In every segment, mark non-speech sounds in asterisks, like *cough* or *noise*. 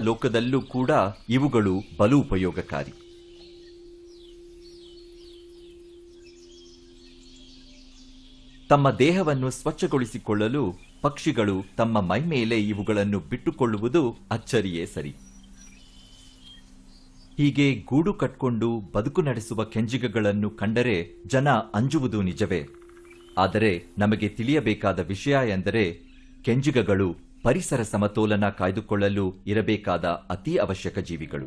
ಲೋಕದಲ್ಲೂ ಕೂಡ ಇವುಗಳು ಬಲು ಉಪಯೋಗಕಾರಿ ತಮ್ಮ ದೇಹವನ್ನು ಸ್ವಚ್ಛಗೊಳಿಸಿಕೊಳ್ಳಲು ಪಕ್ಷಿಗಳು ತಮ್ಮ ಮೈಮೇಲೆ ಇವುಗಳನ್ನು ಬಿಟ್ಟುಕೊಳ್ಳುವುದು ಅಚ್ಚರಿಯೇ ಸರಿ. ಹೀಗೆ ಗೂಡು ಕಟ್ಕೊಂಡು ಬದುಕು ನಡೆಸುವ ಕೆಂಜಿಗಗಳನ್ನು ಕಂಡರೆ ಜನ ಅಂಜುವುದು ನಿಜವೇ. ಆದರೆ ನಮಗೆ ತಿಳಿಯಬೇಕಾದ ವಿಷಯ ಎಂದರೆ ಕೆಂಜಿಗಗಳು ಪರಿಸರ ಸಮತೋಲನ ಕಾಯ್ದುಕೊಳ್ಳಲು ಇರಬೇಕಾದ ಅತಿ ಅವಶ್ಯಕ ಜೀವಿಗಳು.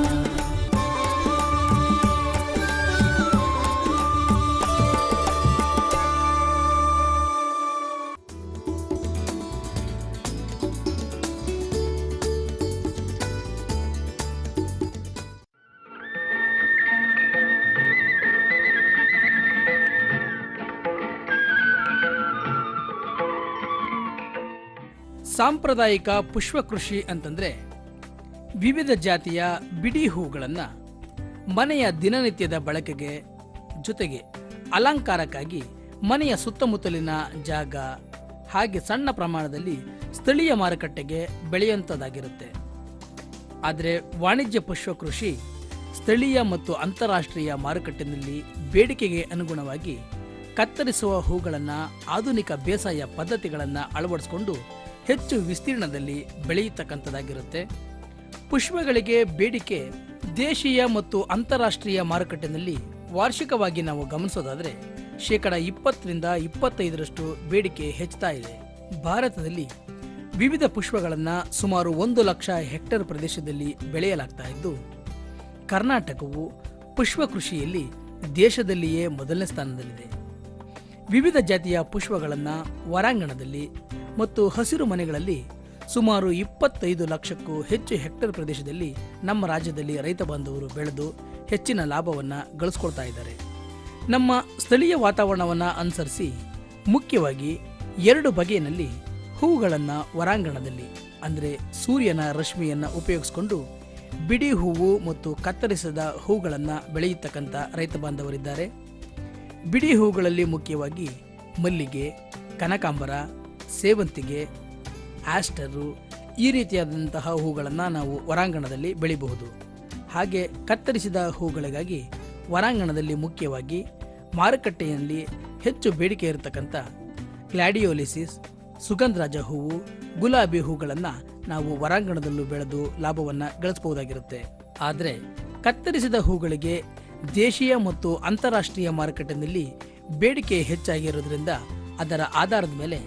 ಸಾಂಪ್ರದಾಯಿಕ ಪುಷ್ಪ ಕೃಷಿ ಅಂತಂದ್ರೆ ವಿವಿಧ ಜಾತಿಯ ಬಿಡಿ ಹೂಗಳನ್ನು ಮನೆಯ ದಿನನಿತ್ಯದ ಬಳಕೆಗೆ ಜೊತೆಗೆ ಅಲಂಕಾರಕ್ಕಾಗಿ ಮನೆಯ ಸುತ್ತಮುತ್ತಲಿನ ಜಾಗ ಹಾಗೆ ಸಣ್ಣ ಪ್ರಮಾಣದಲ್ಲಿ ಸ್ಥಳೀಯ ಮಾರುಕಟ್ಟೆಗೆ ಬೆಳೆಯುವಂಥದ್ದಾಗಿರುತ್ತೆ ಆದರೆ ವಾಣಿಜ್ಯ ಪುಷ್ಪ ಕೃಷಿ ಸ್ಥಳೀಯ ಮತ್ತು ಅಂತಾರಾಷ್ಟ್ರೀಯ ಮಾರುಕಟ್ಟೆಯಲ್ಲಿ ಬೇಡಿಕೆಗೆ ಅನುಗುಣವಾಗಿ ಕತ್ತರಿಸುವ ಹೂಗಳನ್ನು ಆಧುನಿಕ ಬೇಸಾಯ ಪದ್ಧತಿಗಳನ್ನು ಅಳವಡಿಸಿಕೊಂಡು ಹೆಚ್ಚು ವಿಸ್ತೀರ್ಣದಲ್ಲಿ ಬೆಳೆಯತಕ್ಕಂಥದ್ದಾಗಿರುತ್ತೆ. ಪುಷ್ಪಗಳಿಗೆ ಬೇಡಿಕೆ ದೇಶೀಯ ಮತ್ತು ಅಂತಾರಾಷ್ಟ್ರೀಯ ಮಾರುಕಟ್ಟೆಯಲ್ಲಿ ವಾರ್ಷಿಕವಾಗಿ ನಾವು ಗಮನಿಸೋದಾದರೆ ಶೇಕಡ ಇಪ್ಪತ್ತರಿಂದ ಇಪ್ಪತ್ತೈದರಷ್ಟು ಬೇಡಿಕೆ ಹೆಚ್ಚುತ್ತಾ ಇದೆ. ಭಾರತದಲ್ಲಿ ವಿವಿಧ ಪುಷ್ಪಗಳನ್ನು ಸುಮಾರು ಒಂದು ಲಕ್ಷ ಹೆಕ್ಟೇರ್ ಪ್ರದೇಶದಲ್ಲಿ ಬೆಳೆಯಲಾಗ್ತಾ ಇದ್ದು, ಕರ್ನಾಟಕವು ಪುಷ್ಪ ಕೃಷಿಯಲ್ಲಿ ದೇಶದಲ್ಲಿಯೇ ಮೊದಲನೇ ಸ್ಥಾನದಲ್ಲಿದೆ. ವಿವಿಧ ಜಾತಿಯ ಪುಷ್ಪಗಳನ್ನು ಹೊರಾಂಗಣದಲ್ಲಿ ಮತ್ತು ಹಸಿರು ಮನೆಗಳಲ್ಲಿ ಸುಮಾರು ಇಪ್ಪತ್ತೈದು ಲಕ್ಷಕ್ಕೂ ಹೆಚ್ಚು ಹೆಕ್ಟೇರ್ ಪ್ರದೇಶದಲ್ಲಿ ನಮ್ಮ ರಾಜ್ಯದಲ್ಲಿ ರೈತ ಬಾಂಧವರು ಬೆಳೆದು ಹೆಚ್ಚಿನ ಲಾಭವನ್ನು ಗಳಿಸ್ಕೊಳ್ತಾ ಇದ್ದಾರೆ. ನಮ್ಮ ಸ್ಥಳೀಯ ವಾತಾವರಣವನ್ನು ಅನುಸರಿಸಿ ಮುಖ್ಯವಾಗಿ ಎರಡು ಬಗೆಯಲ್ಲಿ ಹೂವುಗಳನ್ನು ಹೊರಾಂಗಣದಲ್ಲಿ, ಅಂದರೆ ಸೂರ್ಯನ ರಶ್ಮಿಯನ್ನು ಉಪಯೋಗಿಸಿಕೊಂಡು ಬಿಡಿ ಹೂವು ಮತ್ತು ಕತ್ತರಿಸದ ಹೂಗಳನ್ನು ಬೆಳೆಯತಕ್ಕಂಥ ರೈತ ಬಾಂಧವರಿದ್ದಾರೆ. ಬಿಡಿ ಹೂಗಳಲ್ಲಿ ಮುಖ್ಯವಾಗಿ ಮಲ್ಲಿಗೆ, ಕನಕಾಂಬರ ಸೇವಂತಿಗೆ, ಆಸ್ಟರು ಈ ರೀತಿಯಾದಂತಹ ಹೂಗಳನ್ನು ನಾವು ಹೊರಾಂಗಣದಲ್ಲಿ ಬೆಳಿಬಹುದು. ಹಾಗೆ ಕತ್ತರಿಸಿದ ಹೂಗಳಿಗಾಗಿ ಹೊರಾಂಗಣದಲ್ಲಿ ಮುಖ್ಯವಾಗಿ ಮಾರುಕಟ್ಟೆಯಲ್ಲಿ ಹೆಚ್ಚು ಬೇಡಿಕೆ ಇರತಕ್ಕಂಥ ಕ್ಲಾಡಿಯೋಲಿಸಿಸ್ ಸುಗಂಧರಾಜ ಹೂವು, ಗುಲಾಬಿ ಹೂಗಳನ್ನು ನಾವು ಹೊರಾಂಗಣದಲ್ಲೂ ಬೆಳೆದು ಲಾಭವನ್ನು ಗಳಿಸಬಹುದಾಗಿರುತ್ತೆ. ಆದರೆ ಕತ್ತರಿಸಿದ ಹೂಗಳಿಗೆ ದೇಶೀಯ ಮತ್ತು ಅಂತಾರಾಷ್ಟ್ರೀಯ ಮಾರುಕಟ್ಟೆಯಲ್ಲಿ ಬೇಡಿಕೆ ಹೆಚ್ಚಾಗಿರೋದ್ರಿಂದ ಅದರ ಆಧಾರದ ಮೇಲೆ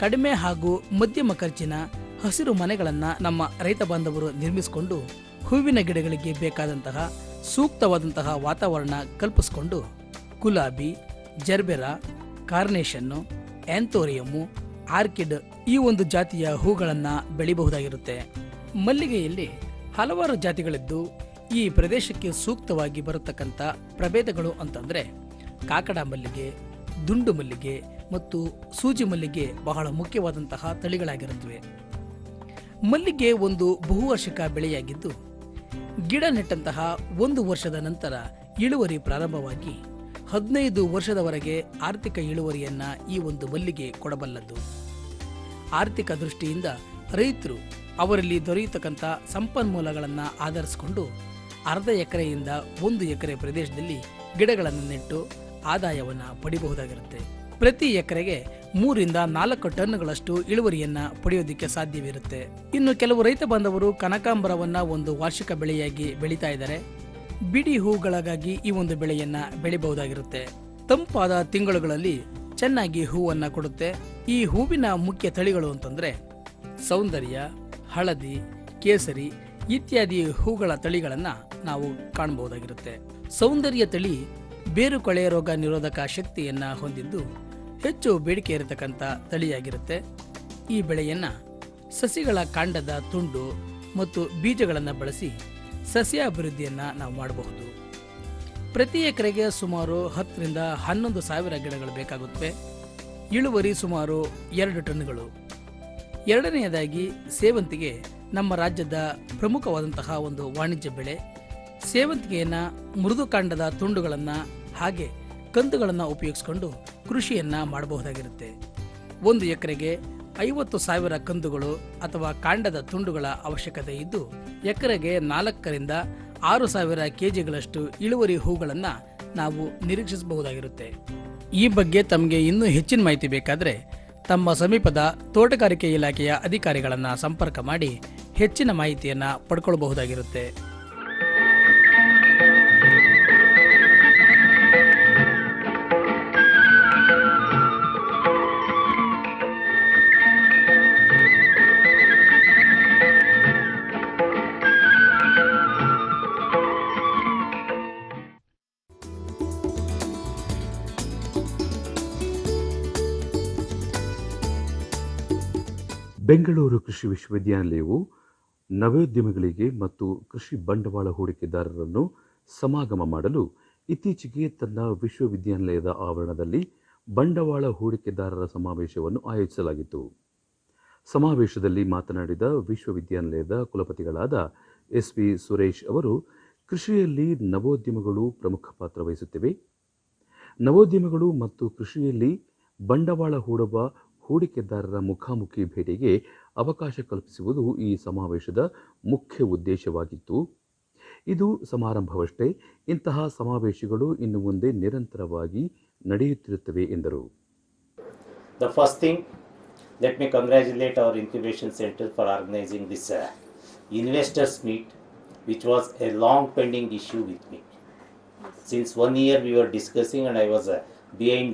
ಕಡಿಮೆ ಹಾಗೂ ಮಧ್ಯಮ ಖರ್ಚಿನ ಹಸಿರು ಮನೆಗಳನ್ನು ನಮ್ಮ ರೈತ ಬಾಂಧವರು ನಿರ್ಮಿಸಿಕೊಂಡು ಹೂವಿನ ಗಿಡಗಳಿಗೆ ಬೇಕಾದಂತಹ ಸೂಕ್ತವಾದಂತಹ ವಾತಾವರಣ ಕಲ್ಪಿಸಿಕೊಂಡು ಗುಲಾಬಿ, ಜರ್ಬೆರಾ ಕಾರ್ನೇಷನ್ನು ಆಂಥೋರಿಯಮ್ಮು, ಆರ್ಕಿಡ್ ಈ ಒಂದು ಜಾತಿಯ ಹೂಗಳನ್ನು ಬೆಳಿಬಹುದಾಗಿರುತ್ತೆ. ಮಲ್ಲಿಗೆಯಲ್ಲಿ ಹಲವಾರು ಜಾತಿಗಳಿದ್ದು ಈ ಪ್ರದೇಶಕ್ಕೆ ಸೂಕ್ತವಾಗಿ ಬರತಕ್ಕಂಥ ಪ್ರಭೇದಗಳು ಅಂತಂದ್ರೆ ಕಾಕಡ ಮಲ್ಲಿಗೆ, ದುಂಡು ಮಲ್ಲಿಗೆ ಮತ್ತು ಸೂಜಿ ಮಲ್ಲಿಗೆ ಬಹಳ ಮುಖ್ಯವಾದಂತಹ ತಳಿಗಳಾಗಿರುತ್ತವೆ. ಮಲ್ಲಿಗೆ ಒಂದು ಬಹುವಾರ್ಷಿಕ ಬೆಳೆಯಾಗಿದ್ದು, ಗಿಡ ನೆಟ್ಟಂತಹ ಒಂದು ವರ್ಷದ ನಂತರ ಇಳುವರಿ ಪ್ರಾರಂಭವಾಗಿ ಹದಿನೈದು ವರ್ಷದವರೆಗೆ ಆರ್ಥಿಕ ಇಳುವರಿಯನ್ನ ಈ ಒಂದು ಮಲ್ಲಿಗೆ ಕೊಡಬಲ್ಲದ್ದು. ಆರ್ಥಿಕ ದೃಷ್ಟಿಯಿಂದ ರೈತರು ಅವರಲ್ಲಿ ದೊರೆಯತಕ್ಕಂಥ ಸಂಪನ್ಮೂಲಗಳನ್ನು ಆಧರಿಸಿಕೊಂಡು ಅರ್ಧ ಎಕರೆಯಿಂದ ಒಂದು ಎಕರೆ ಪ್ರದೇಶದಲ್ಲಿ ಗಿಡಗಳನ್ನು ನೆಟ್ಟು ಆದಾಯವನ್ನು ಪಡಿಬಹುದಾಗಿರುತ್ತೆ. ಪ್ರತಿ ಎಕರೆಗೆ ಮೂರಿಂದ ನಾಲ್ಕು ಟನ್ಗಳಷ್ಟು ಇಳುವರಿಯನ್ನ ಪಡೆಯೋದಿಕ್ಕೆ ಸಾಧ್ಯವಿರುತ್ತೆ. ಇನ್ನು ಕೆಲವು ರೈತ ಬಾಂಧವರು ಕನಕಾಂಬರವನ್ನ ಒಂದು ವಾರ್ಷಿಕ ಬೆಳೆಯಾಗಿ ಬೆಳೀತಾ ಇದ್ದಾರೆ. ಬಿಡಿ ಹೂಗಳಿಗಾಗಿ ಈ ಒಂದು ಬೆಳೆಯನ್ನ ಬೆಳಿಬಹುದಾಗಿರುತ್ತೆ. ತಂಪಾದ ತಿಂಗಳುಗಳಲ್ಲಿ ಚೆನ್ನಾಗಿ ಹೂವನ್ನು ಕೊಡುತ್ತೆ. ಈ ಹೂವಿನ ಮುಖ್ಯ ತಳಿಗಳು ಅಂತಂದ್ರೆ ಸೌಂದರ್ಯ, ಹಳದಿ, ಕೇಸರಿ ಇತ್ಯಾದಿ ಹೂಗಳ ತಳಿಗಳನ್ನು ನಾವು ಕಾಣಬಹುದಾಗಿರುತ್ತೆ. ಸೌಂದರ್ಯ ತಳಿ ಬೇರು ಕೊಳೆಯ ರೋಗ ನಿರೋಧಕ ಶಕ್ತಿಯನ್ನ ಹೊಂದಿದ್ದು ಹೆಚ್ಚು ಬೇಡಿಕೆ ಇರತಕ್ಕಂಥ ತಳಿಯಾಗಿರುತ್ತೆ. ಈ ಬೆಳೆಯನ್ನ ಸಸಿಗಳ ಕಾಂಡದ ತುಂಡು ಮತ್ತು ಬೀಜಗಳನ್ನು ಬಳಸಿ ಸಸ್ಯ ಅಭಿವೃದ್ಧಿಯನ್ನು ನಾವು ಮಾಡಬಹುದು. ಪ್ರತಿ ಎಕರೆಗೆ ಸುಮಾರು ಹತ್ತರಿಂದ ಹನ್ನೊಂದು ಸಾವಿರ ಗಿಡಗಳು ಬೇಕಾಗುತ್ತವೆ. ಇಳುವರಿ ಸುಮಾರು ಎರಡು ಟನ್ಗಳು ಎರಡನೆಯದಾಗಿ ಸೇವಂತಿಗೆ ನಮ್ಮ ರಾಜ್ಯದ ಪ್ರಮುಖವಾದಂತಹ ಒಂದು ವಾಣಿಜ್ಯ ಬೆಳೆ ಸೇವಂತಿಗೆಯನ್ನ ಮೃದು ಕಾಂಡದ ತುಂಡುಗಳನ್ನು ಹಾಗೆ ಕಂದುಗಳನ್ನು ಉಪಯೋಗಿಸಿಕೊಂಡು ಕೃಷಿಯನ್ನ ಮಾಡಬಹುದಾಗಿರುತ್ತೆ. ಒಂದು ಎಕರೆಗೆ ಐವತ್ತು ಸಾವಿರ ಕಂದುಗಳು ಅಥವಾ ಕಾಂಡದ ತುಂಡುಗಳ ಅವಶ್ಯಕತೆ ಇದ್ದು, ಎಕರೆಗೆ ನಾಲ್ಕರಿಂದ ಆರು ಸಾವಿರ ಕೆಜಿಗಳಷ್ಟು ಇಳುವರಿ ಹೂಗಳನ್ನು ನಾವು ನಿರೀಕ್ಷಿಸಬಹುದಾಗಿರುತ್ತೆ. ಈ ಬಗ್ಗೆ ತಮಗೆ ಇನ್ನೂ ಹೆಚ್ಚಿನ ಮಾಹಿತಿ ಬೇಕಾದರೆ ತಮ್ಮ ಸಮೀಪದ ತೋಟಗಾರಿಕೆ ಇಲಾಖೆಯ ಅಧಿಕಾರಿಗಳನ್ನು ಸಂಪರ್ಕ ಮಾಡಿ ಹೆಚ್ಚಿನ ಮಾಹಿತಿಯನ್ನು ಪಡ್ಕೊಳ್ಬಹುದಾಗಿರುತ್ತೆ. ಬೆಂಗಳೂರು ಕೃಷಿ ವಿಶ್ವವಿದ್ಯಾನಿಲಯವು ನವೋದ್ಯಮಿಗಳಿಗೆ ಮತ್ತು ಕೃಷಿ ಬಂಡವಾಳ ಹೂಡಿಕೆದಾರರನ್ನು ಸಮಾಗಮ ಮಾಡಲು ಇತ್ತೀಚೆಗೆ ತನ್ನ ವಿಶ್ವವಿದ್ಯಾನಿಲಯದ ಆವರಣದಲ್ಲಿ ಬಂಡವಾಳ ಹೂಡಿಕೆದಾರರ ಸಮಾವೇಶವನ್ನು ಆಯೋಜಿಸಲಾಗಿತ್ತು. ಸಮಾವೇಶದಲ್ಲಿ ಮಾತನಾಡಿದ ವಿಶ್ವವಿದ್ಯಾನಿಲಯದ ಕುಲಪತಿಗಳಾದ ಎಸ್ ಪಿ ಸುರೇಶ್ ಅವರು, ಕೃಷಿಯಲ್ಲಿ ನವೋದ್ಯಮಗಳು ಪ್ರಮುಖ ಪಾತ್ರ ವಹಿಸುತ್ತಿವೆ. ನವೋದ್ಯಮಗಳು ಮತ್ತು ಕೃಷಿಯಲ್ಲಿ ಬಂಡವಾಳ ಹೂಡುವ ಹೂಡಿಕೆದಾರರ ಮುಖಾಮುಖಿ ಭೇಟಿಗೆ ಅವಕಾಶ ಕಲ್ಪಿಸುವುದು ಈ ಸಮಾವೇಶದ ಮುಖ್ಯ ಉದ್ದೇಶವಾಗಿತ್ತು. ಇದು ಸಮಾರಂಭವಷ್ಟೇ ಇಂತಹ ಸಮಾವೇಶಗಳು ಇನ್ನು ಮುಂದೆ ನಿರಂತರವಾಗಿ ನಡೆಯುತ್ತಿರುತ್ತವೆ ಎಂದರು. The first thing let me congratulate our incubation centre for organising this investors meet which was a long pending issue with me since one year year we were discussing, and I was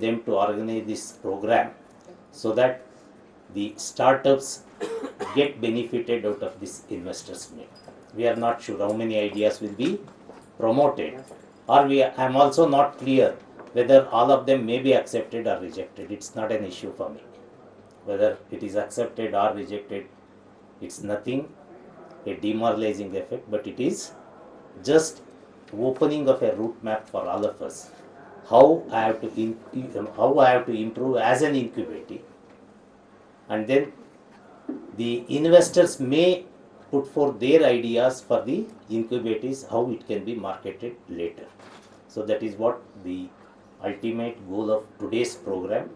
them to organize this program. So that the startups get benefited out of this investors meet. We are not sure how many ideas will be promoted, or we I am also not clear whether all of them may be accepted or rejected. It's not an issue for me. Whether it is accepted or rejected, it's nothing a demoralizing effect, but it is just opening of a route map for all of us. How I have to how I have to improve as an incubator, and then the investors may put forth their ideas for the incubators how it can be marketed later. So that is what the ultimate goal of today's program.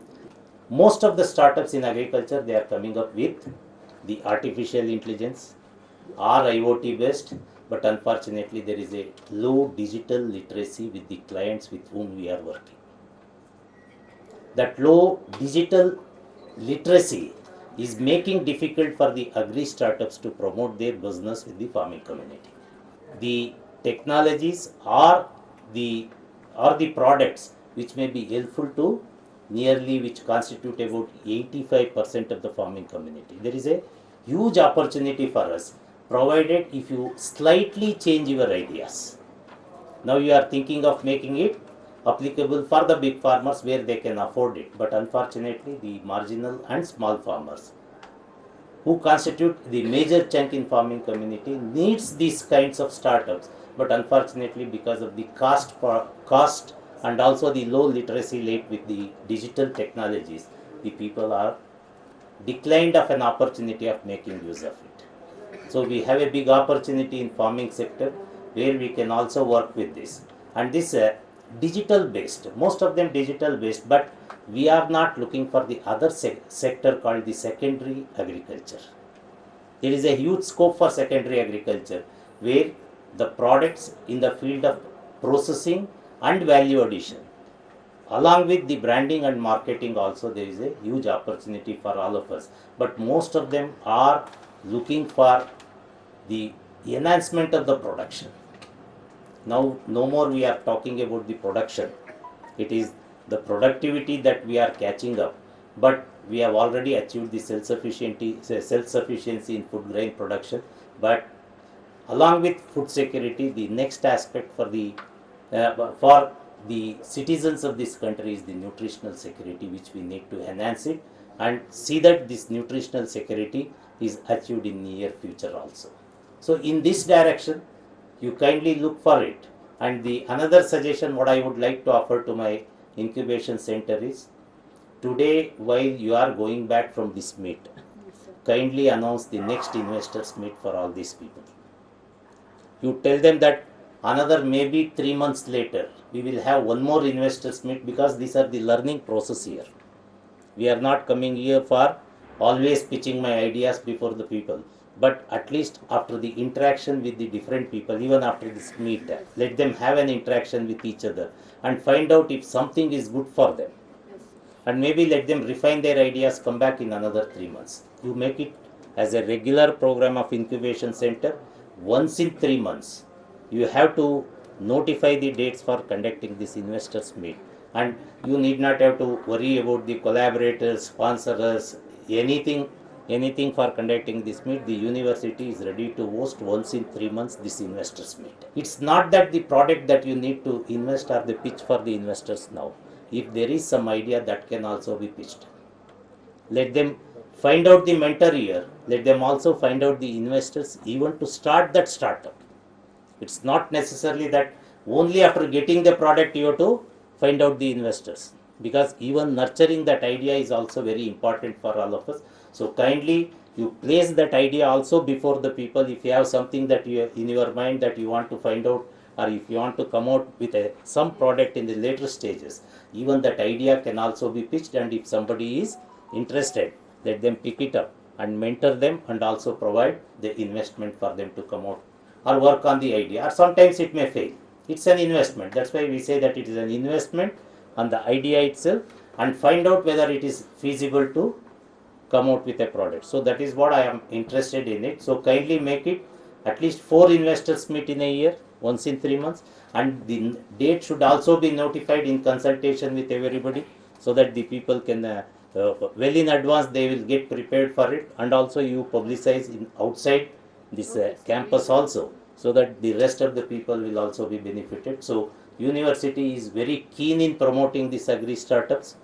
Most of the startups in agriculture they are coming up with the artificial intelligence or IoT based, but unfortunately there is a low digital literacy with the clients with whom we are working. That low digital literacy is making difficult for the agri startups to promote their business with the farming community. The technologies are the are the products which may be helpful to nearly which constitute about 85% of the farming community. There is a huge opportunity for us provided if you slightly change your ideas. Now you are thinking of making it applicable for the big farmers where they can afford it, but unfortunately, the marginal and small farmers who constitute the major chunk in farming community needs these kinds of startups, but unfortunately, because of the cost for cost and also the low literacy rate with the digital technologies, the people are declined of an opportunity of making use of it. So we have a big opportunity in farming sector where we can also work with this. And this uh, digital based, most of them digital based, but we are not looking for the other sec- sector called the secondary agriculture. There is a huge scope for secondary agriculture where the products in the field of processing and value addition along with the branding and marketing also there is a huge opportunity for all of us but most of them are looking for the enhancement of the production now no more we are talking about the production it is the productivity that we are catching up, but we have already achieved the self-sufficiency, self-sufficiency in food grain production. But along with food security, the next aspect for the uh, for the citizens of this country is the nutritional security, which we need to enhance it and see that this nutritional security is achieved in near future also. So in this direction, you kindly look for it. And the another suggestion what I would like to offer to my incubation center is today while you are going back from this meet, kindly announce the next investors meet for all these people. You tell them that another maybe three months later we will have one more investors meet because these are the learning process here. We are not coming here for always pitching my ideas before the people but at least after the interaction with the different people even after this meet let them have an interaction with each other and find out if something is good for them. And maybe let them refine their ideas come back in another 3 months. You make it as a regular program of incubation center. Once in 3 months you have to notify the dates for conducting this investors meet. And you need not have to worry about the collaborators sponsors anything anything for conducting this meet the university is ready to host once in 3 months this investors meet. It's not that the product that you need to invest or the pitch for the investors now. If there is some idea that can also be pitched. Let them find out the mentor here. Let them also find out the investors even to start that startup. It's not necessarily that only after getting the product you have to find out the investors. Because even nurturing that idea is also very important for all of us so kindly you place that idea also before the people. If you have something that you in your mind that you want to find out or if you want to come out with a, some product in the later stages even that idea can also be pitched. And if somebody is interested let them pick it up and mentor them and also provide the investment for them to come out or work on the idea. Or sometimes it may fail. It's an investment. That's why we say that it is an investment on the idea itself and find out whether it is feasible to come out with a product. So that is what i am interested in it. So kindly make it at least four investors meet in a year once in three months. And the date should also be notified in consultation with everybody so that the people can uh, uh, well in advance they will get prepared for it. And also you publicize in outside this uh, campus also so that the rest of the people will also be benefited. So university is very keen in promoting these agri startups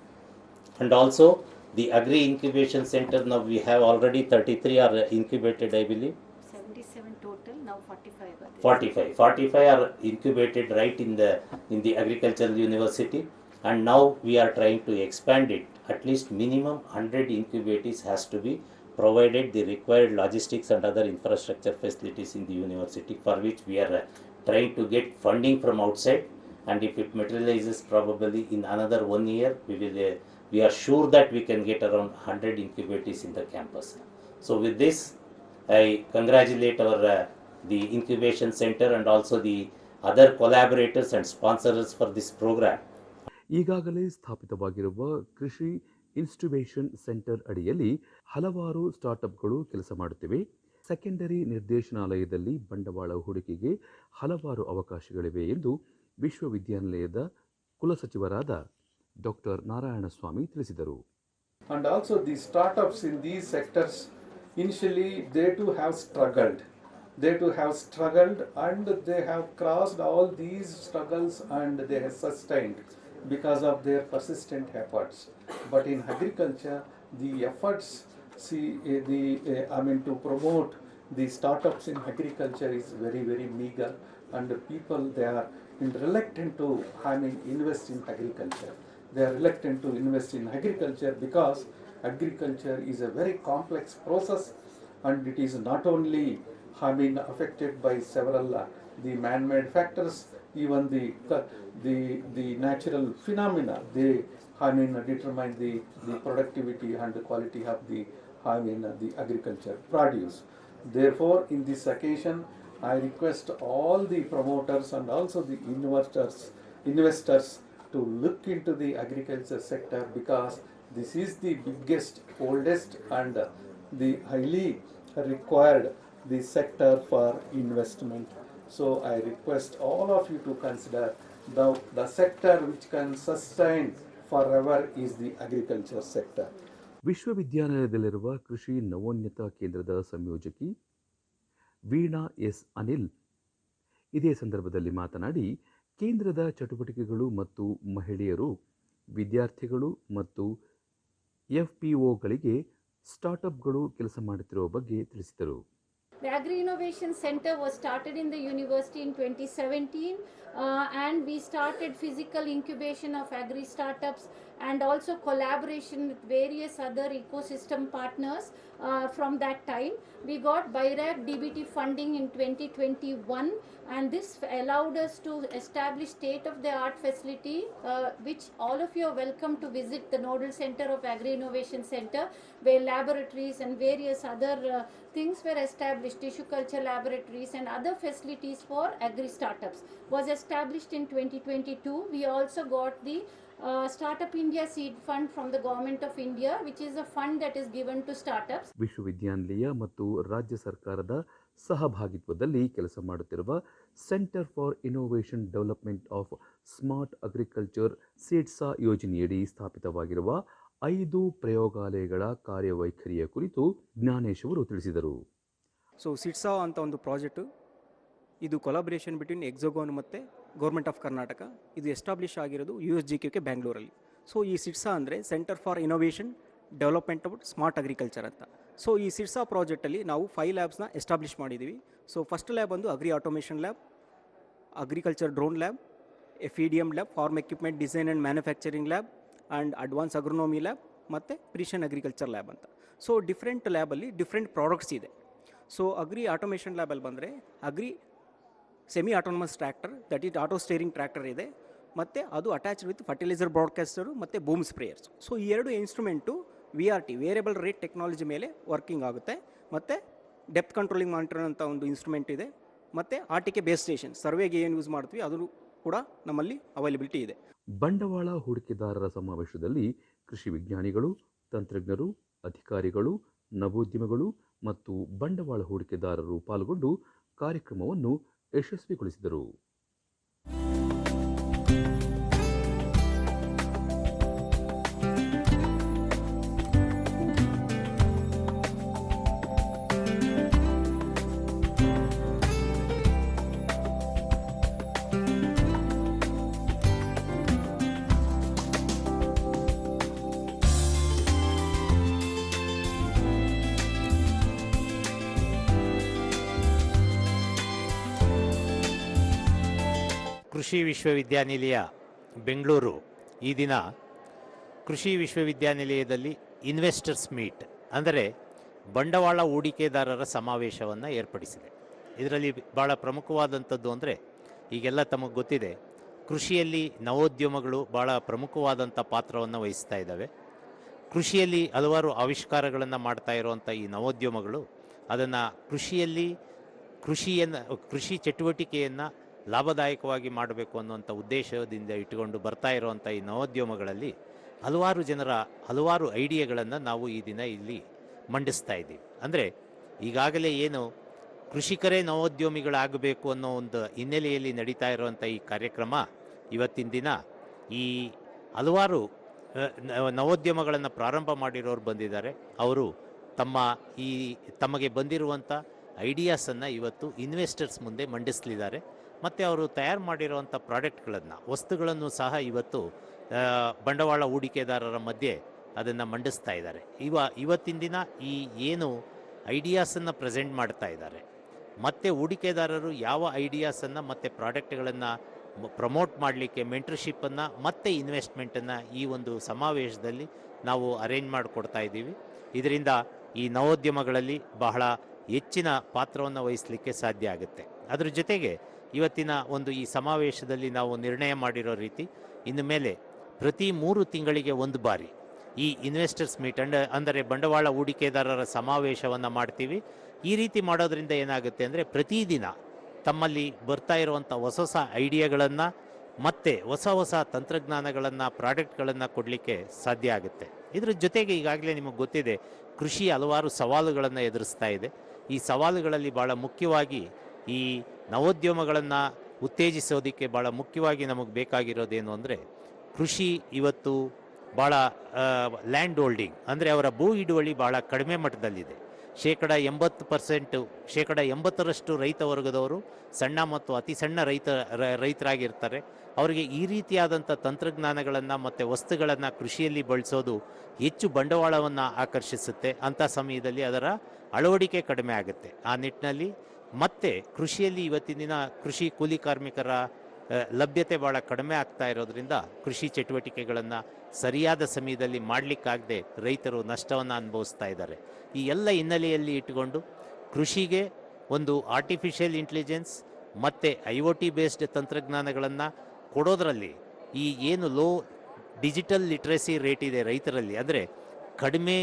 and also the agri incubation center now we have already 33 are incubated i believe. 77 total, now 45 are 45 45 are incubated right in the in the agricultural university. And now we are trying to expand it. At least minimum 100 incubators has to be provided the required logistics and other infrastructure facilities in the university for which we are uh, trying to get funding from outside. And if it materializes probably in another one year we will uh, we are sure that we can get around 100 incubators in the campus so with this I congratulate our uh, the incubation center and also the other collaborators and sponsors for this program. ಈಗಾಗಲೇ ಸ್ಥಾಪಿತವಾಗಿರುವ ಕೃಷಿ ಇನ್ಸ್ಟಿಬೇಷನ್ centre ಅಡಿಯಲ್ಲಿ ಹಲವಾರು ಸ್ಟಾರ್ಟ್ಅಪ್ಗಳು ಕೆಲಸ ಮಾಡುತ್ತಿವೆ secondary ನಿರ್ದೇಶನಾಲಯದಲ್ಲಿ ಬಂಡವಾಳ ಹೂಡಿಕೆಗೆ ಹಲವಾರು ಅವಕಾಶಗಳಿವೆ ಎಂದು ವಿಶ್ವವಿದ್ಯಾನಿಲಯದ ಕುಲಸಚಿವರಾದ ಡಾಕ್ಟರ್ ನಾರಾಯಣಸ್ವಾಮಿ ತಿಳಿಸಿದರು And also the startups in these sectors, initially they too have struggled. They too have struggled and they have crossed all these struggles and they have sustained because of their persistent efforts. But in agriculture, the efforts, see, eh, the eh, I mean to promote the startups in agriculture is very very meager, and the people they are reluctant to I mean invest in agriculture they are reluctant to invest in agriculture because agriculture is a very complex process and it is not only having affected by several uh, the man-made factors even the the the natural phenomena they I mean determine the the productivity and the quality of the I mean uh, the agriculture produce. Therefore in this occasion I request all the promoters and also the investors investors to look into the agriculture sector because this is the biggest, oldest, and uh, the highly required the sector for investment. So I request all of you to consider the, the sector which can sustain forever is the agriculture sector. ವಿಶ್ವವಿದ್ಯಾನಿಲಯದಲ್ಲಿರುವ ಕೃಷಿ ನವೋನ್ನತ ಕೇಂದ್ರದ ಸಂಯೋಜಕಿ Veena S Anil ಇದೇ ಸಂದರ್ಭದಲ್ಲಿ ಮಾತನಾಡಿ ಕೇಂದ್ರದ ಚಟುವಟಿಕೆಗಳು ಮತ್ತು ಮಹಿಳೆಯರು ವಿದ್ಯಾರ್ಥಿಗಳು ಮತ್ತು ಎಫ್ ಪಿ ಒಗಳಿಗೆ ಸ್ಟಾರ್ಟ್ಅಪ್ಗಳು ಕೆಲಸ ಮಾಡುತ್ತಿರುವ ಬಗ್ಗೆ ತಿಳಿಸಿದರು The Agri Innovation Center was started in the university in 2017 uh, and we started physical incubation of agri startups and also collaboration with various other ecosystem partners uh, from that time. We got BIRAC DBT funding in 2021 and this allowed us to establish state of the art facility uh, which all of you are welcome to visit the nodal center of Agri Innovation Center where laboratories and various other uh, things were established tissue culture laboratories and other facilities for agri startups was established in 2022 we also got the uh, startup india seed fund from the government of india which is a fund that is given to startups. ವಿಶ್ವವಿದ್ಯಾನಿಲಯ ಮತ್ತು ರಾಜ್ಯ ಸರ್ಕಾರದ ಸಹಭಾಗಿತ್ವದಲ್ಲಿ ಕೆಲಸ ಮಾಡುತ್ತಿರುವ centre for innovation development of smart agriculture CIDSA ಯೋಜನೆಯಡಿ ಸ್ಥಾಪಿತವಾಗಿರುವ ಐದು ಪ್ರಯೋಗಾಲಯಗಳ ಕಾರ್ಯವೈಖರಿಯ ಕುರಿತು ಜ್ಞಾನೇಶ್ ಅವರು ತಿಳಿಸಿದರು. ಸೊ ಸಿಡ್ಸಾ ಅಂತ ಒಂದು ಪ್ರಾಜೆಕ್ಟು. ಇದು ಕೊಲಾಬ್ರೇಷನ್ ಬಿಟ್ವೀನ್ ಎಕ್ಸೋಗೋನ್ ಮತ್ತು ಗೌರ್ಮೆಂಟ್ ಆಫ್ ಕರ್ನಾಟಕ ಇದು ಎಸ್ಟಾಬ್ಲಿಷ್ ಆಗಿರೋದು ಯು ಎಸ್ ಜಿ ಕೆ ಬ್ಯಾಂಗ್ಳೂರಲ್ಲಿ ಸೊ ಈ ಸಿಡ್ಸಾ ಅಂದರೆ centre for innovation development about smart agriculture ಅಂತ. ಸೊ ಈ ಸಿಡ್ಸಾ ಪ್ರಾಜೆಕ್ಟಲ್ಲಿ ನಾವು ಫೈವ್ ಲ್ಯಾಬ್ಸ್ನ ಎಸ್ಟಾಬ್ಲಿಷ್ ಮಾಡಿದ್ದೀವಿ ಸೊ ಫಸ್ಟ್ ಲ್ಯಾಬ್ ಒಂದು agri automation lab agriculture drone lab F E D M lab farm equipment design and manufacturing lab and advance agronomy lab ಮತ್ತು precision agriculture lab ಅಂತ. So different ಲ್ಯಾಬಲ್ಲಿ different products ಇದೆ. So agri automation ಲ್ಯಾಬಲ್ಲಿ ಬಂದರೆ agri semi autonomous tractor that is auto steering tractor ಇದೆ. ಮತ್ತು ಅದು attach with fertiliser ಬ್ರಾಡ್ಕಾಸ್ಟರು ಮತ್ತು boom sprayers so ಈ ಎರಡು instrument V R T variable rate technology ಮೇಲೆ ವರ್ಕಿಂಗ್ ಆಗುತ್ತೆ. ಮತ್ತು ಡೆಪ್ ಕಂಟ್ರೋಲಿಂಗ್ ಮಾನಿಟರ್ ಅಂತ ಒಂದು ಇನ್ಸ್ಟ್ರೂಮೆಂಟ್ ಇದೆ. ಮತ್ತು R T K base station ಸರ್ವೆಗೆ ಏನು ಯೂಸ್ ಮಾಡ್ತೀವಿ ಅದು ಕೂಡ ನಮ್ಮಲ್ಲಿ ಅವೈಲಬಿಲಿಟಿ ಇದೆ. ಬಂಡವಾಳ ಹೂಡಿಕೆದಾರರ ಸಮಾವೇಶದಲ್ಲಿ ಕೃಷಿ ವಿಜ್ಞಾನಿಗಳು, ತಂತ್ರಜ್ಞರು, ಅಧಿಕಾರಿಗಳು, ನವೋದ್ಯಮಗಳು ಮತ್ತು ಬಂಡವಾಳ ಹೂಡಿಕೆದಾರರು ಪಾಲ್ಗೊಂಡು ಕಾರ್ಯಕ್ರಮವನ್ನು ಯಶಸ್ವಿಗೊಳಿಸಿದರು ಕೃಷಿ ವಿಶ್ವವಿದ್ಯಾನಿಲಯ, ಬೆಂಗಳೂರು. ಈ ದಿನ ಕೃಷಿ ವಿಶ್ವವಿದ್ಯಾನಿಲಯದಲ್ಲಿ ಇನ್ವೆಸ್ಟರ್ಸ್ ಮೀಟ್ ಅಂದರೆ ಬಂಡವಾಳ ಹೂಡಿಕೆದಾರರ ಸಮಾವೇಶವನ್ನು ಏರ್ಪಡಿಸಿದೆ. ಇದರಲ್ಲಿ ಭಾಳ ಪ್ರಮುಖವಾದಂಥದ್ದು ಅಂದರೆ ಈಗೆಲ್ಲ ತಮಗೆ ಗೊತ್ತಿದೆ, ಕೃಷಿಯಲ್ಲಿ ನವೋದ್ಯಮಗಳು ಭಾಳ ಪ್ರಮುಖವಾದಂಥ ಪಾತ್ರವನ್ನು ವಹಿಸ್ತಾ ಇದ್ದಾವೆ. ಕೃಷಿಯಲ್ಲಿ ಹಲವಾರು ಆವಿಷ್ಕಾರಗಳನ್ನು ಮಾಡ್ತಾ ಇರುವಂಥ ಈ ನವೋದ್ಯಮಗಳು ಅದನ್ನು ಕೃಷಿಯಲ್ಲಿ ಕೃಷಿಯನ್ನು, ಕೃಷಿ ಚಟುವಟಿಕೆಯನ್ನು ಲಾಭದಾಯಕವಾಗಿ ಮಾಡಬೇಕು ಅನ್ನುವಂಥ ಉದ್ದೇಶದಿಂದ ಇಟ್ಟುಕೊಂಡು ಬರ್ತಾ ಇರುವಂಥ ಈ ನವೋದ್ಯಮಗಳಲ್ಲಿ ಹಲವಾರು ಜನರ ಹಲವಾರು ಐಡಿಯಾಗಳನ್ನು ನಾವು ಈ ದಿನ ಇಲ್ಲಿ ಮಂಡಿಸ್ತಾ ಇದ್ದೀವಿ. ಅಂದರೆ ಈಗಾಗಲೇ ಏನು ಕೃಷಿಕರೇ ನವೋದ್ಯಮಿಗಳಾಗಬೇಕು ಅನ್ನೋ ಒಂದು ಹಿನ್ನೆಲೆಯಲ್ಲಿ ನಡೀತಾ ಇರುವಂಥ ಈ ಕಾರ್ಯಕ್ರಮ ಇವತ್ತಿನ ದಿನ ಈ ಹಲವಾರು ನವೋದ್ಯಮಗಳನ್ನು ಪ್ರಾರಂಭ ಮಾಡಿರೋರು ಬಂದಿದ್ದಾರೆ. ಅವರು ತಮ್ಮ ಈ, ತಮಗೆ ಬಂದಿರುವಂಥ ಐಡಿಯಾಸನ್ನು ಇವತ್ತು ಇನ್ವೆಸ್ಟರ್ಸ್ ಮುಂದೆ ಮಂಡಿಸಲಿದ್ದಾರೆ. ಮತ್ತು ಅವರು ತಯಾರು ಮಾಡಿರುವಂಥ ಪ್ರಾಡಕ್ಟ್ಗಳನ್ನು, ವಸ್ತುಗಳನ್ನು ಸಹ ಇವತ್ತು ಬಂಡವಾಳ ಹೂಡಿಕೆದಾರರ ಮಧ್ಯೆ ಅದನ್ನು ಮಂಡಿಸ್ತಾ ಇದ್ದಾರೆ. ಇವ, ಇವತ್ತಿನ ದಿನ ಈ ಏನು ಐಡಿಯಾಸನ್ನು ಪ್ರೆಸೆಂಟ್ ಮಾಡ್ತಾ ಇದ್ದಾರೆ. ಮತ್ತು ಹೂಡಿಕೆದಾರರು ಯಾವ ಐಡಿಯಾಸನ್ನು ಮತ್ತು ಪ್ರಾಡಕ್ಟ್ಗಳನ್ನು ಪ್ರಮೋಟ್ ಮಾಡಲಿಕ್ಕೆ ಮೆಂಟರ್ಶಿಪ್ಪನ್ನು ಮತ್ತು ಇನ್ವೆಸ್ಟ್ಮೆಂಟನ್ನು ಈ ಒಂದು ಸಮಾವೇಶದಲ್ಲಿ ನಾವು ಅರೇಂಜ್ ಮಾಡಿಕೊಡ್ತಾ ಇದ್ದೀವಿ. ಇದರಿಂದ ಈ ನವೋದ್ಯಮಗಳಲ್ಲಿ ಬಹಳ ಹೆಚ್ಚಿನ ಪಾತ್ರವನ್ನು ವಹಿಸಲಿಕ್ಕೆ ಸಾಧ್ಯ ಆಗುತ್ತೆ. ಅದರ ಜೊತೆಗೆ ಇವತ್ತಿನ ಒಂದು ಈ ಸಮಾವೇಶದಲ್ಲಿ ನಾವು ನಿರ್ಣಯ ಮಾಡಿರೋ ರೀತಿ ಇನ್ನು ಮೇಲೆ ಪ್ರತಿ ಮೂರು ತಿಂಗಳಿಗೆ ಒಂದು ಬಾರಿ ಈ ಇನ್ವೆಸ್ಟರ್ಸ್ ಮೀಟ್ ಅಂಡ್ ಅಂದರೆ ಬಂಡವಾಳ ಹೂಡಿಕೆದಾರರ ಸಮಾವೇಶವನ್ನು ಮಾಡ್ತೀವಿ. ಈ ರೀತಿ ಮಾಡೋದ್ರಿಂದ ಏನಾಗುತ್ತೆ ಅಂದರೆ ಪ್ರತಿದಿನ ತಮ್ಮಲ್ಲಿ ಬರ್ತಾ ಇರುವಂಥ ಹೊಸ ಹೊಸ ಐಡಿಯಾಗಳನ್ನು ಮತ್ತು ಹೊಸ ಹೊಸ ತಂತ್ರಜ್ಞಾನಗಳನ್ನು, ಪ್ರಾಡಕ್ಟ್ಗಳನ್ನು ಕೊಡಲಿಕ್ಕೆ ಸಾಧ್ಯ ಆಗುತ್ತೆ. ಇದರ ಜೊತೆಗೆ ಈಗಾಗಲೇ ನಿಮಗೆ ಗೊತ್ತಿದೆ, ಕೃಷಿ ಹಲವಾರು ಸವಾಲುಗಳನ್ನು ಎದುರಿಸ್ತಾ ಇದೆ. ಈ ಸವಾಲುಗಳಲ್ಲಿ ಭಾಳ ಮುಖ್ಯವಾಗಿ ಈ ನವೋದ್ಯಮಗಳನ್ನು ಉತ್ತೇಜಿಸೋದಕ್ಕೆ ಭಾಳ ಮುಖ್ಯವಾಗಿ ನಮಗೆ ಬೇಕಾಗಿರೋದೇನು ಅಂದರೆ ಕೃಷಿ ಇವತ್ತು ಭಾಳ ಲ್ಯಾಂಡ್ ಹೋಲ್ಡಿಂಗ್ ಅಂದರೆ ಅವರ ಭೂ ಹಿಡುವಳಿ ಭಾಳ ಕಡಿಮೆ ಮಟ್ಟದಲ್ಲಿದೆ. ಶೇಕಡ ಎಂಬತ್ತು ಪರ್ಸೆಂಟು ಶೇಕಡ ಎಂಬತ್ತರಷ್ಟು ರೈತ ವರ್ಗದವರು ಸಣ್ಣ ಮತ್ತು ಅತಿ ಸಣ್ಣ ರೈತ ರೈತರಾಗಿರ್ತಾರೆ. ಅವರಿಗೆ ಈ ರೀತಿಯಾದಂಥ ತಂತ್ರಜ್ಞಾನಗಳನ್ನು ಮತ್ತು ವಸ್ತುಗಳನ್ನು ಕೃಷಿಯಲ್ಲಿ ಬಳಸೋದು ಹೆಚ್ಚು ಬಂಡವಾಳವನ್ನು ಆಕರ್ಷಿಸುತ್ತೆ. ಅಂಥ ಸಮಯದಲ್ಲಿ ಅದರ ಅಳವಡಿಕೆ ಕಡಿಮೆ ಆಗುತ್ತೆ. ಆ ನಿಟ್ಟಿನಲ್ಲಿ ಮತ್ತೆ ಕೃಷಿಯಲ್ಲಿ ಇವತ್ತಿನ ದಿನ ಕೃಷಿ ಕೂಲಿ ಕಾರ್ಮಿಕರ ಲಭ್ಯತೆ ಭಾಳ ಕಡಿಮೆ ಆಗ್ತಾ ಇರೋದ್ರಿಂದ ಕೃಷಿ ಚಟುವಟಿಕೆಗಳನ್ನು ಸರಿಯಾದ ಸಮಯದಲ್ಲಿ ಮಾಡಲಿಕ್ಕಾಗದೆ ರೈತರು ನಷ್ಟವನ್ನು ಅನುಭವಿಸ್ತಾ ಇದ್ದಾರೆ. ಈ ಎಲ್ಲ ಹಿನ್ನೆಲೆಯಲ್ಲಿ ಇಟ್ಟುಕೊಂಡು ಕೃಷಿಗೆ ಒಂದು ಆರ್ಟಿಫಿಷಿಯಲ್ ಇಂಟೆಲಿಜೆನ್ಸ್ ಮತ್ತು ಐ ಒ ಟಿ ಬೇಸ್ಡ್ ತಂತ್ರಜ್ಞಾನಗಳನ್ನು ಕೊಡೋದರಲ್ಲಿ ಈ ಏನು ಲೋ ಡಿಜಿಟಲ್ ಲಿಟ್ರಸಿ ರೇಟ್ ಇದೆ ರೈತರಲ್ಲಿ, ಅಂದರೆ ಕಡಿಮೆ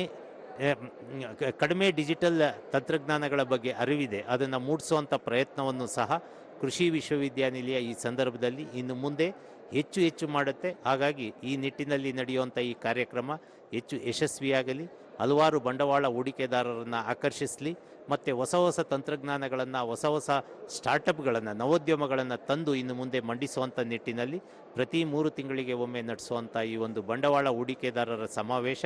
ಕಡಿಮೆ ಡಿಜಿಟಲ್ ತಂತ್ರಜ್ಞಾನಗಳ ಬಗ್ಗೆ ಅರಿವಿದೆ. ಅದನ್ನು ಮೂಡಿಸುವಂಥ ಪ್ರಯತ್ನವನ್ನು ಸಹ ಕೃಷಿ ವಿಶ್ವವಿದ್ಯಾನಿಲಯ ಈ ಸಂದರ್ಭದಲ್ಲಿ ಇನ್ನು ಮುಂದೆ ಹೆಚ್ಚು ಹೆಚ್ಚು ಮಾಡುತ್ತೆ. ಹಾಗಾಗಿ ಈ ನಿಟ್ಟಿನಲ್ಲಿ ನಡೆಯುವಂಥ ಈ ಕಾರ್ಯಕ್ರಮ ಹೆಚ್ಚು ಯಶಸ್ವಿಯಾಗಲಿ. ಹಲವಾರು ಬಂಡವಾಳ ಹೂಡಿಕೆದಾರರನ್ನು ಆಕರ್ಷಿಸಲಿ ಮತ್ತು ಹೊಸ ಹೊಸ ತಂತ್ರಜ್ಞಾನಗಳನ್ನು, ಹೊಸ ಹೊಸ ಸ್ಟಾರ್ಟಪ್ಗಳನ್ನು ನವೋದ್ಯಮಗಳನ್ನು ತಂದು ಇನ್ನು ಮುಂದೆ ಮಂಡಿಸುವಂಥ ನಿಟ್ಟಿನಲ್ಲಿ ಪ್ರತಿ ಮೂರು ತಿಂಗಳಿಗೆ ಒಮ್ಮೆ ನಡೆಸುವಂಥ ಈ ಒಂದು ಬಂಡವಾಳ ಹೂಡಿಕೆದಾರರ ಸಮಾವೇಶ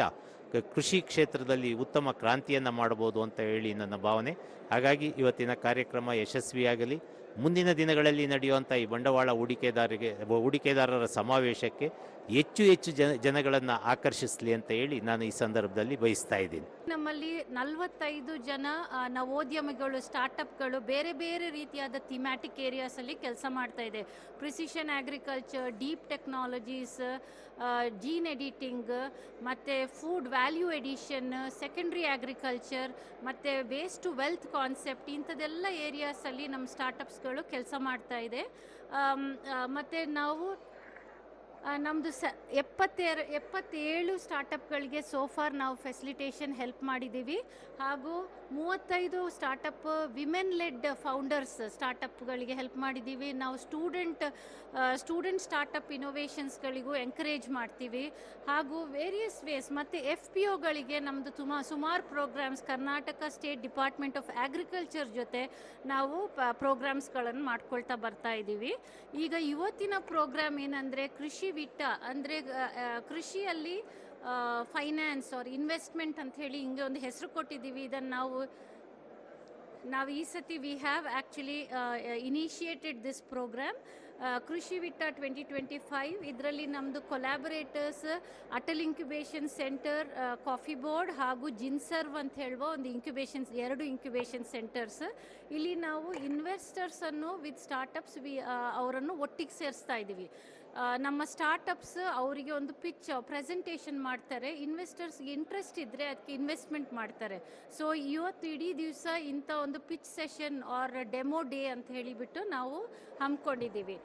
ಕೃಷಿ ಕ್ಷೇತ್ರದಲ್ಲಿ ಉತ್ತಮ ಕ್ರಾಂತಿಯನ್ನು ಮಾಡಬಹುದು ಅಂತ ಹೇಳಿ ನನ್ನ ಭಾವನೆ. ಹಾಗಾಗಿ ಇವತ್ತಿನ ಕಾರ್ಯಕ್ರಮ ಯಶಸ್ವಿಯಾಗಲಿ. ಮುಂದಿನ ದಿನಗಳಲ್ಲಿ ನಡೆಯುವಂಥ ಈ ಬಂಡವಾಳ ಹೂಡಿಕೆದಾರರಿಗೆ ಹೂಡಿಕೆದಾರರ ಸಮಾವೇಶಕ್ಕೆ ಹೆಚ್ಚು ಹೆಚ್ಚು ಜನ, ಜನಗಳನ್ನು ಆಕರ್ಷಿಸಲಿ ಅಂತ ಹೇಳಿ ನಾನು ಈ ಸಂದರ್ಭದಲ್ಲಿ ಬಯಸ್ತಾ ಇದ್ದೀನಿ. ನಮ್ಮಲ್ಲಿ ನಲವತ್ತೈದು ಜನ ನವೋದ್ಯಮಿಗಳು ಸ್ಟಾರ್ಟಪ್ಗಳು ಬೇರೆ ಬೇರೆ ರೀತಿಯಾದ ಥಿಮ್ಯಾಟಿಕ್ ಏರಿಯಾಸಲ್ಲಿ ಕೆಲಸ ಮಾಡ್ತಾ ಇದೆ. Precision agriculture deep technologies gene editing ಮತ್ತು food value addition secondary agriculture ಮತ್ತು ವೇಸ್ಟ್ ಟು ವೆಲ್ತ್ ಕಾನ್ಸೆಪ್ಟ್ ಇಂಥದ್ದೆಲ್ಲ ಏರಿಯಾಸಲ್ಲಿ ನಮ್ಮ ಸ್ಟಾರ್ಟಪ್ಸ್ಗಳು ಕೆಲಸ ಮಾಡ್ತಾ ಇದೆ. ಮತ್ತೆ ನಾವು ನಮ್ಮದು ಸ ಎಪ್ಪತ್ತೆರ, ಎಪ್ಪತ್ತೇಳು ಸ್ಟಾರ್ಟಪ್ಗಳಿಗೆ ಸೋಫಾರ್ ನಾವು ಫೆಸಿಲಿಟೇಷನ್ ಹೆಲ್ಪ್ ಮಾಡಿದ್ದೀವಿ ಹಾಗೂ ಮೂವತ್ತೈದು ಸ್ಟಾರ್ಟಪ್ ವಿಮೆನ್ ಲೆಡ್ ಫೌಂಡರ್ಸ್ ಸ್ಟಾರ್ಟಪ್ಗಳಿಗೆ ಹೆಲ್ಪ್ ಮಾಡಿದ್ದೀವಿ ನಾವು ಸ್ಟೂಡೆಂಟ್ ಸ್ಟೂಡೆಂಟ್ ಸ್ಟಾರ್ಟಪ್ ಇನೋವೇಷನ್ಸ್ಗಳಿಗೂ ಎಂಕರೇಜ್ ಮಾಡ್ತೀವಿ. ಹಾಗೂ ವೇರಿಯಸ್ ವೇಸ್ ಮತ್ತು ಎಫ್ ಪಿ ಒಗಳಿಗೆ ನಮ್ಮದು ತುಮಾ, ಸುಮಾರು programmes Karnataka state department of agriculture ಜೊತೆ ನಾವು ಪ್ರೋಗ್ರಾಮ್ಸ್ಗಳನ್ನು ಮಾಡ್ಕೊಳ್ತಾ ಬರ್ತಾ ಇದ್ದೀವಿ ಈಗ ಇವತ್ತಿನ ಪ್ರೋಗ್ರಾಮ್ ಏನಂದರೆ ಕೃಷಿ ವಿಟ್ಟ ಅಂದರೆ ಕೃಷಿಯಲ್ಲಿ ಫೈನಾನ್ಸ್ ಆರ್ ಇನ್ವೆಸ್ಟ್ಮೆಂಟ್ ಅಂತ ಹೇಳಿ ಹಿಂಗೆ ಒಂದು ಹೆಸರು ಕೊಟ್ಟಿದ್ದೀವಿ. ಇದನ್ನು ನಾವು ನಾವು ಈ ಸತಿ we have actually initiated this programme Krishi Vitla twenty twenty five ಇದರಲ್ಲಿ ನಮ್ಮದು collaborators Atal incubation centre coffee board ಹಾಗೂ ಜಿನ್ಸರ್ವ್ ಅಂತ ಹೇಳುವ ಒಂದು ಇನ್ಕ್ಯುಬೇಷನ್ಸ್ ಎರಡು ಇನ್ಕ್ಯುಬೇಷನ್ ಸೆಂಟರ್ಸ್ ಇಲ್ಲಿ ನಾವು ಇನ್ವೆಸ್ಟರ್ಸನ್ನು ವಿತ್ ಸ್ಟಾರ್ಟಪ್ಸ್ ವಿ ಅವರನ್ನು ಒಟ್ಟಿಗೆ ಸೇರಿಸ್ತಾ ಇದ್ದೀವಿ. ನಮ್ಮ ಸ್ಟಾರ್ಟಪ್ಸ್ ಅವರಿಗೆ ಒಂದು ಪಿಚ್ ಪ್ರೆಸೆಂಟೇಷನ್ ಮಾಡ್ತಾರೆ. ಇನ್ವೆಸ್ಟರ್ಸ್ಗೆ ಇಂಟ್ರೆಸ್ಟ್ ಇದ್ದರೆ ಅದಕ್ಕೆ ಇನ್ವೆಸ್ಟ್ಮೆಂಟ್ ಮಾಡ್ತಾರೆ. ಸೊ ಇವತ್ತು ಇಡೀ ದಿವಸ ಇಂಥ ಒಂದು pitch session or demo day ಅಂತ ಹೇಳಿಬಿಟ್ಟು ನಾವು ಹಮ್ಮಿಕೊಂಡಿದ್ದೀವಿ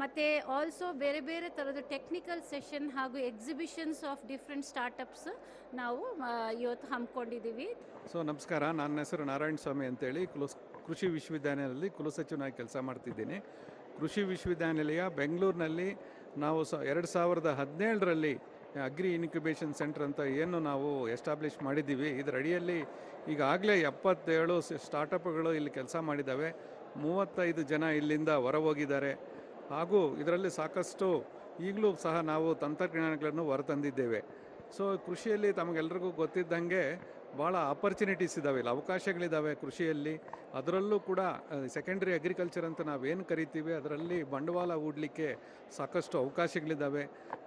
ಮತ್ತು ಆಲ್ಸೋ ಬೇರೆ ಬೇರೆ ಥರದ ಟೆಕ್ನಿಕಲ್ ಸೆಷನ್ ಹಾಗೂ ಎಕ್ಸಿಬಿಷನ್ಸ್ ಆಫ್ ಡಿಫ್ರೆಂಟ್ ಸ್ಟಾರ್ಟಪ್ಸ್ ನಾವು ಇವತ್ತು ಹಮ್ಮಿಕೊಂಡಿದ್ದೀವಿ ಸೊ ನಮಸ್ಕಾರ. ನನ್ನ ಹೆಸರು ನಾರಾಯಣ ಸ್ವಾಮಿ ಅಂತೇಳಿ ಕುಲಸ್ ಕೃಷಿ ವಿಶ್ವವಿದ್ಯಾಲಯದಲ್ಲಿ ಕುಲಸಚಿವನಾಗಿ ಕೆಲಸ ಮಾಡ್ತಿದ್ದೀನಿ. ಕೃಷಿ ವಿಶ್ವವಿದ್ಯಾನಿಲಯ ಬೆಂಗಳೂರಿನಲ್ಲಿ ನಾವು ಸ ಎರಡು ಸಾವಿರದ ಹದಿನೇಳರಲ್ಲಿ ಅಗ್ರಿ ಇನ್ಕ್ಯುಬೇಷನ್ ಸೆಂಟರ್ ಅಂತ ಏನು ನಾವು ಎಸ್ಟಾಬ್ಲಿಷ್ ಮಾಡಿದ್ದೀವಿ. ಇದರ ಅಡಿಯಲ್ಲಿ ಈಗಾಗಲೇ ಎಪ್ಪತ್ತೇಳು ಸ್ಟಾರ್ಟಪ್ಗಳು ಇಲ್ಲಿ ಕೆಲಸ ಮಾಡಿದ್ದಾವೆ. ಮೂವತ್ತೈದು ಜನ ಇಲ್ಲಿಂದ ಹೊರ ಹೋಗಿದ್ದಾರೆ ಹಾಗೂ ಇದರಲ್ಲಿ ಸಾಕಷ್ಟು ಈಗಲೂ ಸಹ ನಾವು ತಂತ್ರಜ್ಞಾನಗಳನ್ನು ಹೊರತಂದಿದ್ದೇವೆ. ಸೊ ಕೃಷಿಯಲ್ಲಿ ತಮಗೆಲ್ರಿಗೂ ಗೊತ್ತಿದ್ದಂಗೆ ಭಾಳ ಆಪರ್ಚುನಿಟೀಸ್ ಇದ್ದಾವೆ ಇಲ್ಲಿ ಅವಕಾಶಗಳಿದ್ದಾವೆ ಕೃಷಿಯಲ್ಲಿ. ಅದರಲ್ಲೂ ಕೂಡ ಸೆಕೆಂಡ್ರಿ ಅಗ್ರಿಕಲ್ಚರ್ ಅಂತ ನಾವೇನು ಕರಿತೀವಿ, ಅದರಲ್ಲಿ ಬಂಡವಾಳ ಹೂಡಲಿಕ್ಕೆ ಸಾಕಷ್ಟು ಅವಕಾಶಗಳಿದ್ದಾವೆ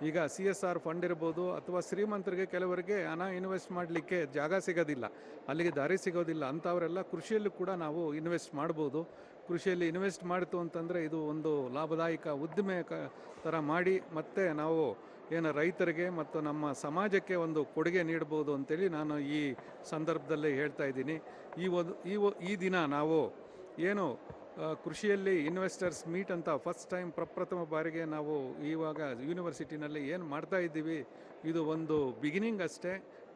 ಈಗ ಸಿ ಎಸ್ ಆರ್ ಫಂಡ್ ಇರ್ಬೋದು, ಅಥವಾ ಶ್ರೀಮಂತರಿಗೆ ಕೆಲವರಿಗೆ ಹಣ ಇನ್ವೆಸ್ಟ್ ಮಾಡಲಿಕ್ಕೆ ಜಾಗ ಸಿಗೋದಿಲ್ಲ. ಅಲ್ಲಿಗೆ ದಾರಿ ಸಿಗೋದಿಲ್ಲ, ಅಂಥವರೆಲ್ಲ ಕೃಷಿಯಲ್ಲೂ ಕೂಡ ನಾವು ಇನ್ವೆಸ್ಟ್ ಮಾಡ್ಬೋದು. ಕೃಷಿಯಲ್ಲಿ ಇನ್ವೆಸ್ಟ್ ಮಾಡಿತು ಅಂತಂದರೆ ಇದು ಒಂದು ಲಾಭದಾಯಕ ಉದ್ದಿಮೆ ಕ, ಥರ ಮಾಡಿ, ಮತ್ತೆ ನಾವು ಏನು ರೈತರಿಗೆ ಮತ್ತು ನಮ್ಮ ಸಮಾಜಕ್ಕೆ ಒಂದು ಕೊಡುಗೆ ನೀಡ್ಬೋದು ಅಂತೇಳಿ ನಾನು ಈ ಸಂದರ್ಭದಲ್ಲಿ ಹೇಳ್ತಾ ಇದ್ದೀನಿ. ಈ ಒಂದು, ಈ ಈ ದಿನ ನಾವು ಏನು ಕೃಷಿಯಲ್ಲಿ ಇನ್ವೆಸ್ಟರ್ಸ್ ಮೀಟ್ ಅಂತ ಫಸ್ಟ್ ಟೈಮ್ ಪ್ರಪ್ರಥಮ ಬಾರಿಗೆ ನಾವು ಇವಾಗ ಯೂನಿವರ್ಸಿಟಿನಲ್ಲಿ ಏನು ಮಾಡ್ತಾ ಇದ್ದೀವಿ, ಇದು ಒಂದು ಬಿಗಿನಿಂಗ್ ಅಷ್ಟೇ.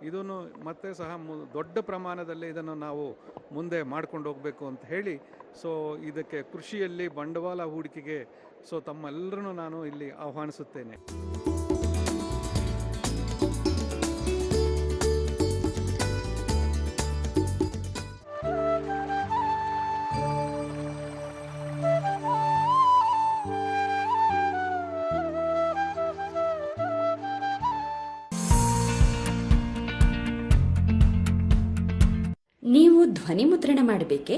ಇದನ್ನು ಮತ್ತೆ ಸಹ ದೊಡ್ಡ ಪ್ರಮಾಣದಲ್ಲಿ ಇದನ್ನು ನಾವು ಮುಂದೆ ಮಾಡ್ಕೊಂಡು ಹೋಗಬೇಕು ಅಂತ ಹೇಳಿ ಸೊ ಇದಕ್ಕೆ ಕೃಷಿಯಲ್ಲಿ ಬಂಡವಾಳ ಹೂಡಿಕೆಗೆ ಸೊ ತಮ್ಮೆಲ್ಲರನ್ನು ನಾನು ಇಲ್ಲಿ ಆಹ್ವಾನಿಸುತ್ತೇನೆ. ಧ್ವನಿ ಮುದ್ರಣ ಮಾಡಬೇಕೆ?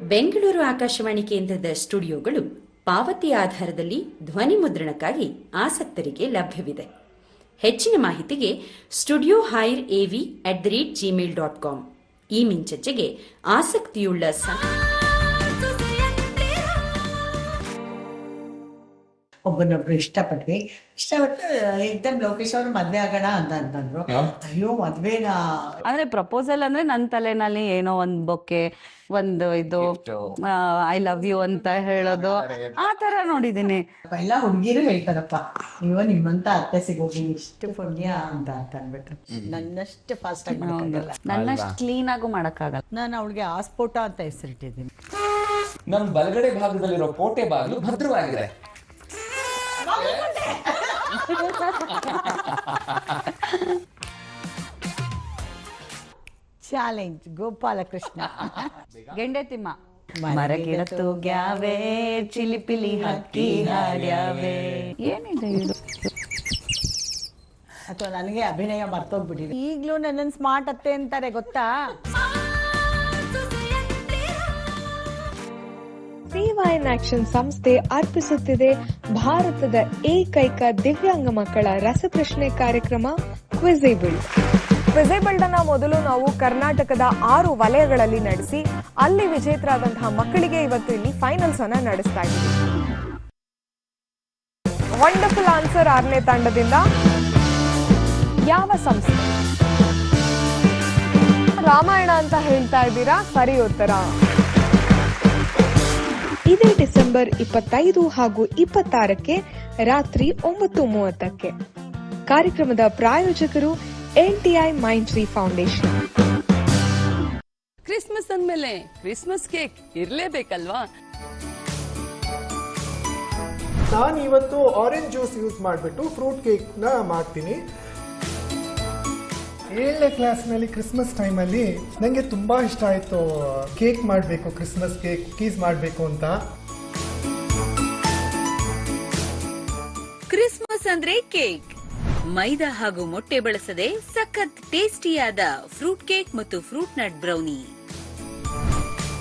ಬೆಂಗಳೂರು ಆಕಾಶವಾಣಿ ಕೇಂದ್ರದ ಸ್ಟುಡಿಯೋಗಳು ಪಾವತಿ ಆಧಾರದಲ್ಲಿ ಧ್ವನಿ ಮುದ್ರಣಕ್ಕಾಗಿ ಆಸಕ್ತರಿಗೆ ಲಭ್ಯವಿದೆ. ಹೆಚ್ಚಿನ ಮಾಹಿತಿಗೆ studio hire AV at the rate Gmail dot com. ಈ ಮಿಂಚಚ್ಚೆಗೆ ಆಸಕ್ತಿಯುಳ್ಳ ಒಬ್ಬನೊಬ್ರು ಇಷ್ಟಪಟ್ವಿ. ಇಷ್ಟಪಟ್ಟು ಏಕ್ದಮ್ ಲೋಕೇಶ್ ಅವ್ರು ಮದ್ವೆ ಆಗೋಣ ಅಂತ ಅಂತಂದ್ರು. ಅಯ್ಯೋ ಮದ್ವೆನಾ? ಅಂದ್ರೆ ಪ್ರಪೋಸಲ್ ಅಂದ್ರೆ ನನ್ನ ತಲೆನಲ್ಲಿ ಏನೋ ಒಂದ್ ಬೊಕ್ಕೆ ಒಂದು ಇದು ಐ ಲವ್ ಯು ಅಂತ ಹೇಳೋದು. ಆ ತರ ನೋಡಿದೀನಿ ಎಲ್ಲ ಹುಡುಗಿರು ಹೇಳ್ತಾರಪ್ಪ. ಅಯ್ಯೋ ನಿಮ್ಮಂತ ಅತ್ತೆ ಸಿಗೋಗಿ ಇಷ್ಟು ಪುಣ್ಯ ಅಂತ ಅಂತ ಅನ್ಬಿಟ್ಟು ನನ್ನಷ್ಟು ಫಾಸ್ಟ್ ಆಗಿ ನನ್ನಷ್ಟು ಕ್ಲೀನ್ ಆಗು ಮಾಡಕ್ಕಾಗಲ್ಲ. ನಾನು ಅವಳಿಗೆ ಆಸ್ಫೋಟ ಅಂತ ಹೆಸರಿಟ್ಟಿದ್ದೀನಿ. ನನ್ನ ಬಲಗಡೆ ಭಾಗದಲ್ಲಿರೋ ಕೋಟೆ ಬಾಗಿಲು ಭದ್ರವಾಗಿದೆ. *laughs* ಚಾಲೆಂಜ್ ಗೋಪಾಲಕೃಷ್ಣ ಗೆಂಡೆ ತಿಮ್ಮ ಮರಗಿಡ ತೂಗ್ಯಾವೆ ಚಿಲಿಪಿಲಿ ಹಕ್ಕಿ ಹಾಡ್ಯಾವೆ. ಏನಿದೆ ಇದು? ಅಥವಾ ನನಗೆ ಅಭಿನಯ ಮರ್ತೋಗ್ಬಿಟ್ಟಿದೆ. ಈಗಲೂ ನನ್ನ ಸ್ಮಾರ್ಟ್ ಅತ್ತೆ ಅಂತಾರೆ ಗೊತ್ತಾ? ಸೇವಾ ಇನ್ ಆಕ್ಷನ್ ಸಂಸ್ಥೆ ಅರ್ಪಿಸುತ್ತಿದೆ. ಭಾರತದ ಏಕೈಕ ದಿವ್ಯಾಂಗ ಮಕ್ಕಳ ರಸಪ್ರಶ್ನೆ ಕಾರ್ಯಕ್ರಮ ಕ್ವಿಸೇಬಲ್ ಕ್ವಿಸೇಬಲ್ಡ್ ಅನ್ನ ಮೊದಲು ನಾವು ಕರ್ನಾಟಕದ ಆರು ವಲಯಗಳಲ್ಲಿ ನಡೆಸಿ, ಅಲ್ಲಿ ವಿಜೇತರಾದಂತಹ ಮಕ್ಕಳಿಗೆ ಇವತ್ತು ಇಲ್ಲಿ ಫೈನಲ್ಸ್ ಅನ್ನ ನಡೆಸ್ತಾ ಇದ್ದೀವಿ. ವಂಡರ್ಫುಲ್ ಆನ್ಸರ್ ಆರನೇ ತಂಡದಿಂದ. ಯಾವ ಸಂಸ್ಥೆ? ರಾಮಾಯಣ ಅಂತ ಹೇಳ್ತಾ ಇದ್ದೀರಾ? ಸರಿ ಉತ್ತರ ಇದೇ ಡಿಸೆಂಬರ್ ಇಪ್ಪತ್ತೈದು ಹಾಗೂ ಇಪ್ಪತ್ತಾರಕ್ಕೆ ರಾತ್ರಿ ಒಂಬತ್ತು ಮೂವತ್ತಕ್ಕೆ. ಕಾರ್ಯಕ್ರಮದ ಪ್ರಾಯೋಜಕರು ಎನ್ಟಿಐ ಮೈಂಡ್ ಟ್ರೀ ಫೌಂಡೇಶನ್. ಕ್ರಿಸ್ಮಸ್ ಅಂದ್ಮೇಲೆ ಕ್ರಿಸ್ಮಸ್ ಕೇಕ್ ಇರ್ಲೇಬೇಕಲ್ವಾ? ನಾನು ಇವತ್ತು ಆರೆಂಜ್ ಜ್ಯೂಸ್ ಯೂಸ್ ಮಾಡಿಬಿಟ್ಟು ಫ್ರೂಟ್ ಕೇಕ್ನ ಮಾಡ್ತೀನಿ. ಏಳನೇ ಕ್ಲಾಸ್ನಲ್ಲಿ ಕ್ರಿಸ್ಮಸ್ ಟೈಮಲ್ಲಿ ನನಗೆ ತುಂಬ ಇಷ್ಟ ಆಯಿತು ಕೇಕ್ ಮಾಡಬೇಕು ಕ್ರಿಸ್ಮಸ್ ಕೇಕ್ ಕುಕೀಸ್ ಮಾಡಬೇಕು ಅಂತ. ಕ್ರಿಸ್ಮಸ್ ಅಂದ್ರೆ ಕೇಕ್ ಮೈದಾ ಹಾಗೂ ಮೊಟ್ಟೆ ಬಳಸದೆ ಸಖತ್ ಟೇಸ್ಟಿಯಾದ ಫ್ರೂಟ್ ಕೇಕ್ ಮತ್ತು ಫ್ರೂಟ್ ನಟ್ ಬ್ರೌನಿ